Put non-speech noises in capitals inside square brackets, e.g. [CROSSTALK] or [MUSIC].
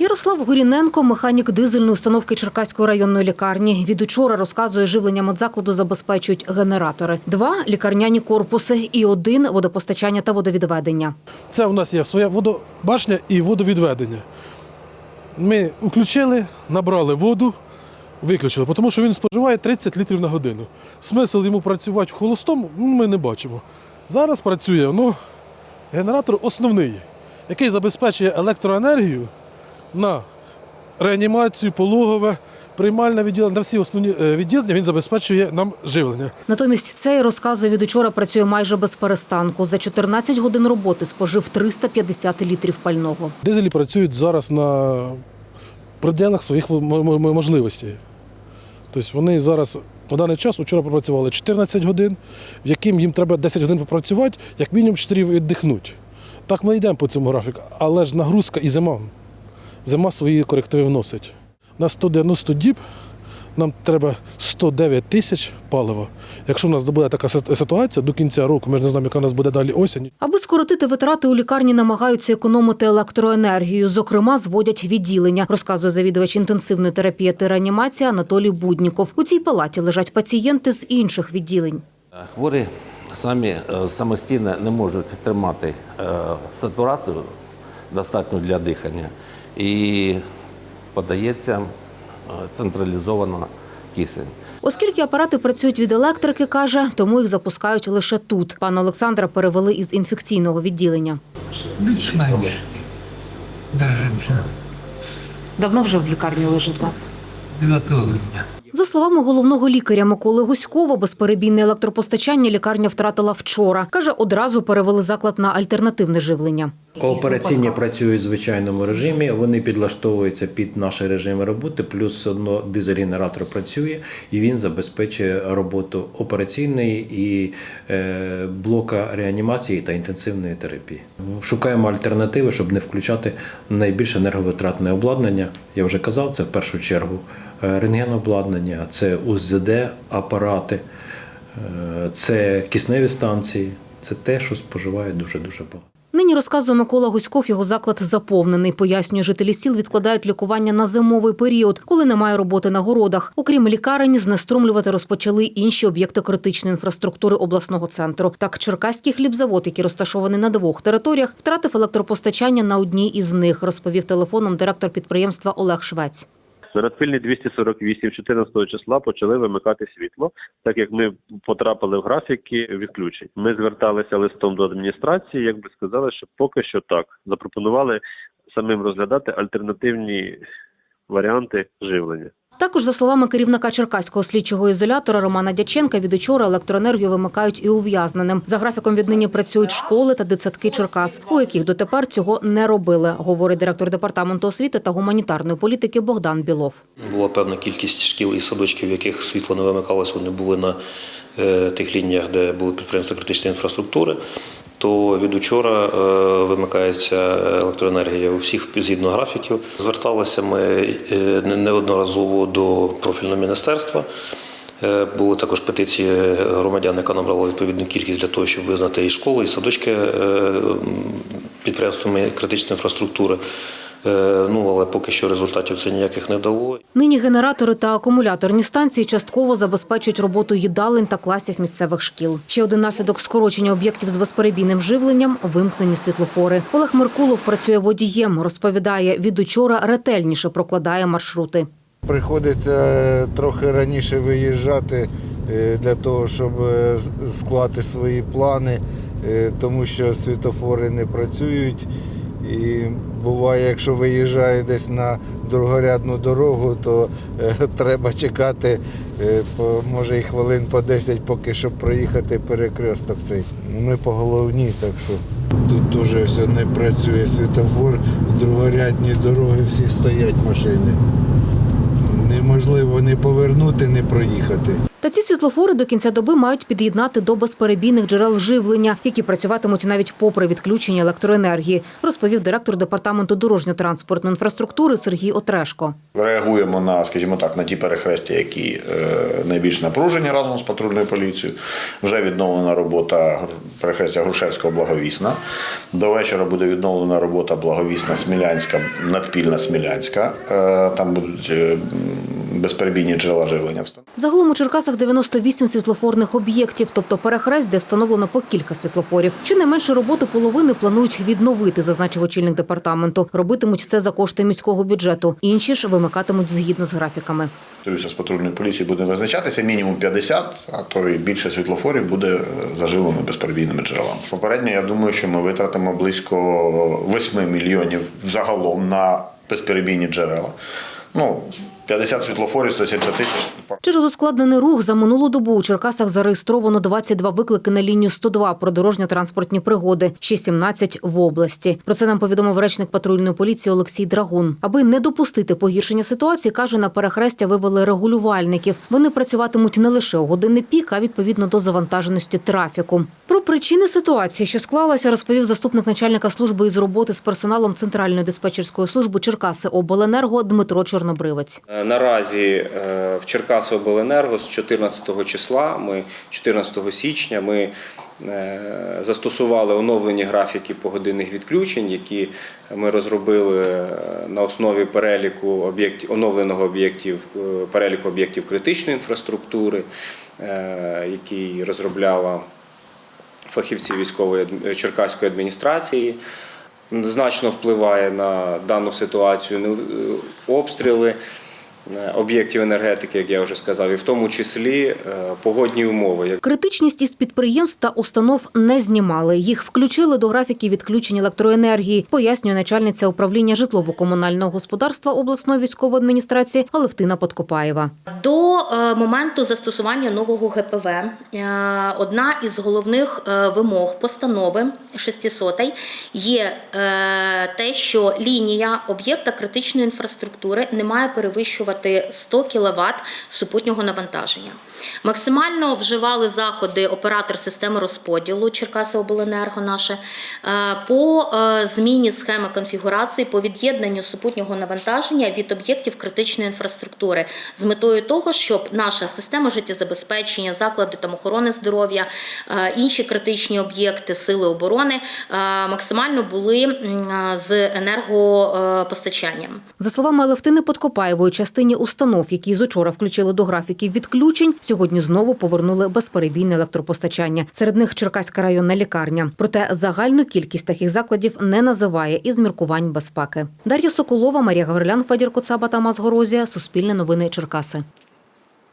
Ярослав Горіненко, механік дизельної установки Черкаської районної лікарні. Від учора розказує, живлення медзакладу забезпечують генератори. Два лікарняні корпуси і один водопостачання та водовідведення. Це у нас є своя водобашня і водовідведення. Ми включили, набрали воду, виключили, тому що він споживає 30 літрів на годину. Смисл йому працювати в холостому ми не бачимо. Зараз працює ну, генератор основний, який забезпечує електроенергію на реанімацію, пологове, приймальне відділення, на всі основні е, відділення він забезпечує нам живлення. Натомість цей розказує, від учора працює майже без перестанку. За 14 годин роботи спожив 350 літрів пального. Дизелі працюють зараз на пределах своїх можливостей. Тобто вони зараз на даний час вчора пропрацювали 14 годин, в яким їм треба 10 годин попрацювати, як мінімум 4 віддихнуть. Так ми йдемо по цьому графіку, але ж нагрузка і зима. Зима свої корективи вносить. На 190 діб нам треба 109 тисяч палива. Якщо в нас буде така ситуація до кінця року, ми ж не знаємо, яка у нас буде далі осінь, Аби скоротити витрати, у лікарні намагаються економити електроенергію. Зокрема, зводять відділення, розказує завідувач інтенсивної терапії та реанімації Анатолій Будніков. У цій палаті лежать пацієнти з інших відділень. Хворі самі е, самостійно не можуть тримати е, сатурацію достатньо для дихання і подається е, централізовано кисень. Оскільки апарати працюють від електрики, каже, тому їх запускають лише тут. Пана Олександра перевели із інфекційного відділення. Більш-менш держимося Давно вже в лікарні лежите? 9 грудня. За словами головного лікаря Миколи Гуськова, безперебійне електропостачання лікарня втратила вчора. Каже, одразу перевели заклад на альтернативне живлення. Операційні працюють в звичайному режимі, вони підлаштовуються під наші режими роботи, плюс одно дизель-генератор працює і він забезпечує роботу операційної і е, блока реанімації та інтенсивної терапії. Шукаємо альтернативи, щоб не включати найбільш енерговитратне обладнання. Я вже казав, це в першу чергу е, рентгенобладнання, це УЗД апарати, е, це кисневі станції. Це те, що споживає дуже дуже багато. Нині розказує Микола Гуськов, його заклад заповнений. Пояснює, жителі сіл відкладають лікування на зимовий період, коли немає роботи на городах. Окрім лікарень, знеструмлювати розпочали інші об'єкти критичної інфраструктури обласного центру. Так, Черкаський хлібзавод, який розташований на двох територіях, втратив електропостачання на одній із них, розповів телефоном директор підприємства Олег Швець. Радпильні 248 14 числа почали вимикати світло, так як ми потрапили в графіки відключень. Ми зверталися листом до адміністрації, як би сказали, що поки що так. Запропонували самим розглядати альтернативні варіанти живлення. Також, за словами керівника Черкаського слідчого ізолятора Романа Дяченка, від учора електроенергію вимикають і ув'язненим. За графіком віднині працюють школи та дитсадки Черкас, у яких дотепер цього не робили, говорить директор департаменту освіти та гуманітарної політики Богдан Білов. Була певна кількість шкіл і садочків, в яких світло не вимикалось, вони були на е, тих лініях, де були підприємства критичної інфраструктури. То від учора е, вимикається електроенергія у всіх згідно графіків. Зверталися ми е, неодноразово до профільного міністерства. Е, Були також петиції громадян, яка набрала відповідну кількість для того, щоб визнати і школи, і садочки підприємствами критичної інфраструктури. Е, Ну але поки що результатів це ніяких не дало. Нині генератори та акумуляторні станції частково забезпечують роботу їдалень та класів місцевих шкіл. Ще один наслідок скорочення об'єктів з безперебійним живленням вимкнені світлофори. Олег Меркулов працює водієм. Розповідає, від учора ретельніше прокладає маршрути. Приходиться е, трохи раніше виїжджати е, для того, щоб склати свої плани, тому що світофори не працюють. І буває, якщо виїжджає десь на другорядну дорогу, то е, [LAUGHS] треба чекати е, може і хвилин по 10, поки щоб проїхати перекресток цей. Ми по головній, так що тут дуже все не працює світофор, другорядні дороги всі стоять машини неможливо не повернути, не проїхати. Та ці світлофори до кінця доби мають під'єднати до безперебійних джерел живлення, які працюватимуть навіть попри відключення електроенергії, розповів директор департаменту дорожньо-транспортної інфраструктури Сергій Отрешко. Реагуємо на, скажімо так, на ті перехрестя, які е, найбільш напружені разом з патрульною поліцією. Вже відновлена робота перехрестя Грушевського Благовісна. До вечора буде відновлена робота Благовісна Смілянська, надпільна Смілянська. Е, Там будуть е, безперебійні джерела живлення. Загалом у Черкасах 98 світлофорних об'єктів, тобто перехрест, де встановлено по кілька світлофорів. Щонайменше роботу половини планують відновити, зазначив очільник департаменту. Робитимуть це за кошти міського бюджету. Інші ж вимикатимуть згідно з графіками. Повторюся, з патрульної поліції буде визначатися мінімум 50, а то і більше світлофорів буде е, заживлено безперебійними джерелами. Попередньо я думаю, що ми витратимо близько 8 мільйонів загалом на безперебійні джерела. Ну, 50 світлофорів, 170 тисяч. Через ускладнений рух за минулу добу у Черкасах зареєстровано 22 виклики на лінію 102 про дорожньо-транспортні пригоди, ще 17 в області. Про це нам повідомив речник патрульної поліції Олексій Драгун. Аби не допустити погіршення ситуації, каже, на перехрестя вивели регулювальників. Вони працюватимуть не лише у години пік, а відповідно до завантаженості трафіку. Про причини ситуації, що склалася, розповів заступник начальника служби із роботи з персоналом Центральної диспетчерської служби Черкаси обленерго Дмитро Чорнобривець. Е, Наразі е, в Черкаси обленерго з 14 числа, ми 14 січня, ми е, застосували оновлені графіки погодинних відключень, які ми розробили на основі переліку об'єктів оновленого об'єктів переліку об'єктів критичної інфраструктури, який розробляла фахівці військової черкаської адміністрації. Значно впливає на дану ситуацію е, обстріли е, об'єктів енергетики, як я вже сказав, і в тому числі е, погодні умови. Критичність із підприємств та установ не знімали. Їх включили до графіків відключень електроенергії, пояснює начальниця управління житлово-комунального господарства обласної військової адміністрації Алевтина Подкопаєва. До е, моменту застосування нового ГПВ е, одна із головних е, вимог постанови 600 є е, те, що лінія об'єкта критичної інфраструктури не має перевищувати 100 кВт супутнього навантаження. Максимально вживали заходи оператор системи розподілу Черкаси Обленерго наше е, по е, зміні схеми конфігурації по від'єднанню супутнього навантаження від об'єктів критичної інфраструктури з метою того, щоб наша система життєзабезпечення, заклади там охорони здоров'я, е, інші критичні об'єкти сили оборони максимально були з енергопостачанням. За словами Алевтини Подкопаєвої, частині установ, які з учора включили до графіків відключень, сьогодні знову повернули безперебійне електропостачання. Серед них Черкаська районна лікарня. Проте загальну кількість таких закладів не називає із міркувань безпеки. Дар'я Соколова, Марія Гаврилян, Федір Коцаба, та Мазгорозія Суспільне новини Черкаси.